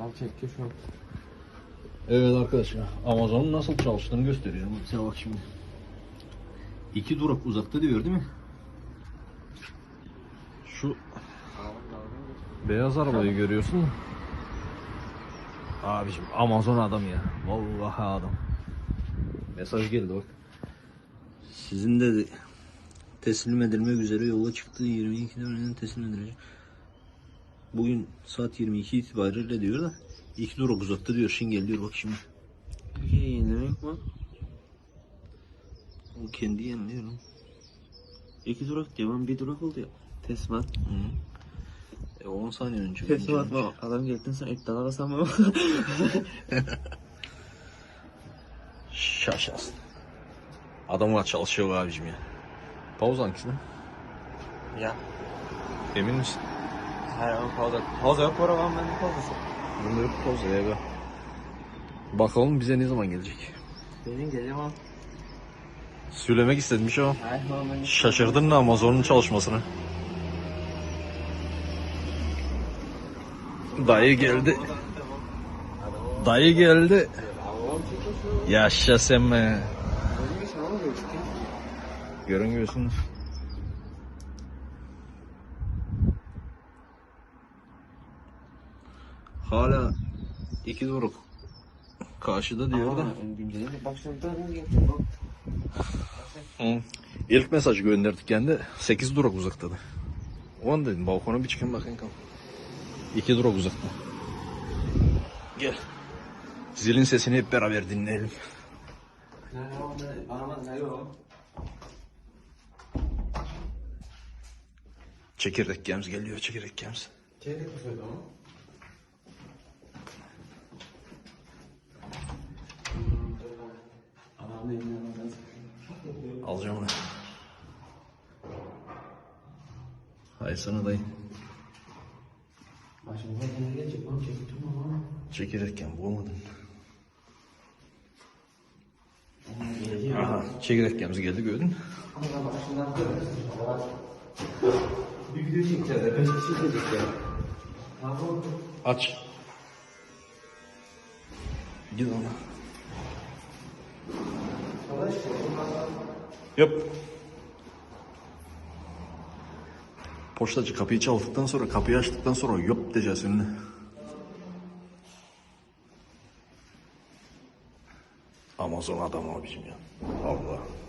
Al çekti şu an. Evet arkadaşlar Amazon'un nasıl çalıştığını gösteriyorum. Size bak şimdi. İki durak uzakta diyor değil mi? Şu beyaz arabayı görüyorsun. Abicim Amazon adam ya. Vallahi adam. Mesaj geldi bak. Sizin de teslim edilmek üzere yola çıktı. 22'de öğleden teslim edilecek. Bugün saat 22 itibariyle diyor da iki durak uzakta diyor. Şimdi geliyor bak şimdi. İyi ne demek bu? O kendi yeniliyor. lan. İki durak diyorum bir durak oldu ya. Teslimat. E 10 saniye önce. Teslimat bak adam geldin sen iptal arasam mı? Şaşasın. Adamlar çalışıyor abicim ya. Pauza hangisi lan? ya. Emin misin? Hayır ama pauza. Pauza yok para var ben de pauzası. Bunda yok pauza ya be. Bakalım bize ne zaman gelecek. Benim ama. Söylemek istedim ama ben Şaşırdın mı Amazon'un çalışmasını? Dayı geldi. Dayı geldi. Yaşa sen be. Görün Hala iki doruk. Karşıda diyor da. Hı. İlk mesaj gönderdik kendi 8 durak uzakta da. On dedim balkona bir çıkın bakın kal. 2 durak uzakta. Gel. Zilin sesini hep beraber dinleyelim. Çekirdek gems geliyor çekirdek gems. Çeyrek mi söyledi ama? Adam da elinden alacağız. Alacağım onu. Hay sana dayı. Başımıza gene gelecek onu çektim ama. Bulamadın. Gelecek. Aha çekirdek gems geldi gördün. Ama başından. Bir video çekeceğiz. Beş kişi gelecek ya. Tamam. Aç. Git ona. Yap. Poştacı kapıyı çaldıktan sonra kapıyı açtıktan sonra yok diyeceğiz önüne. Amazon adam abicim ya. Allah.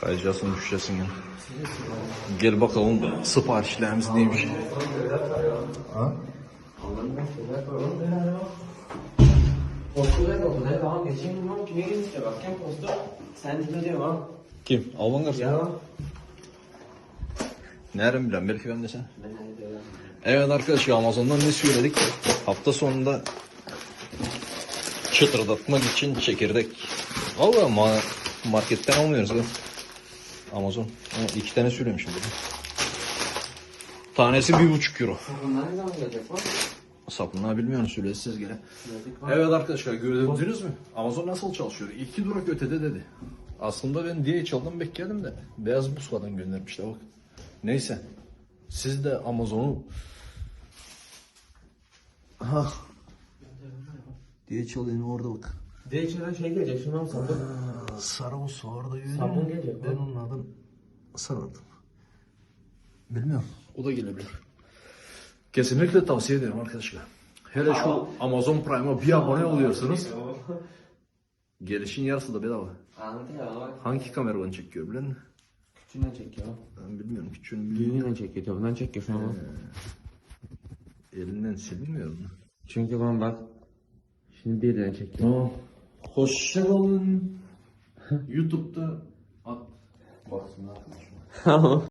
Kayacaksın düşeceksin ya. Gel bakalım siparişlerimiz neymiş. Ha? Allah'ım ben şöyle koyalım. Ben araba. Postu da oldu. Ne tamam geçeyim mi? Kime gitmişti? Bakayım postu. Sen dinle diyorum ha. Kim? Alman garsonu. Ya. Nereden bilen? Belki ben de sen. Ben? Evet arkadaşlar Amazon'dan ne söyledik? Hafta sonunda çıtırdatmak için çekirdek. Valla ma marketten almıyoruz ya. Amazon. Ama iki tane söylemişim burada. Tanesi bir buçuk euro. Bunlar ne zaman gelecek bak? Sapını bilmiyorum söylesiz gene. Evet arkadaşlar gördünüz mü? Amazon nasıl çalışıyor? İki durak ötede dedi. Aslında ben DHL'dan bekledim de beyaz buskadan göndermişler bak. Neyse. Siz de Amazon'u Ha. DHL'in orada bak. DHL'den şey gelecek. Şundan sabun. Sarı o orada yürüyor. Sabun gelecek, Ben onun adını sarardım. Bilmiyorum. O da gelebilir. Kesinlikle tavsiye ederim arkadaşlar. Hele şu Amazon Prime'a bir abone oluyorsunuz. Gelişin yarısı da bedava. Anladın ya. Hangi kameradan çekiyor bilen? Küçüğünden çekiyor. Ben bilmiyorum küçüğünü bilmiyorum. Büyüğünden çekiyor. Tabinden çekiyor şu an. Elinden silinmiyor mu? Çünkü ben bak. Şimdi bir yerden çekiyor. Tamam. Hoşçakalın. YouTube'da at. Baksın arkadaşlar. Tamam.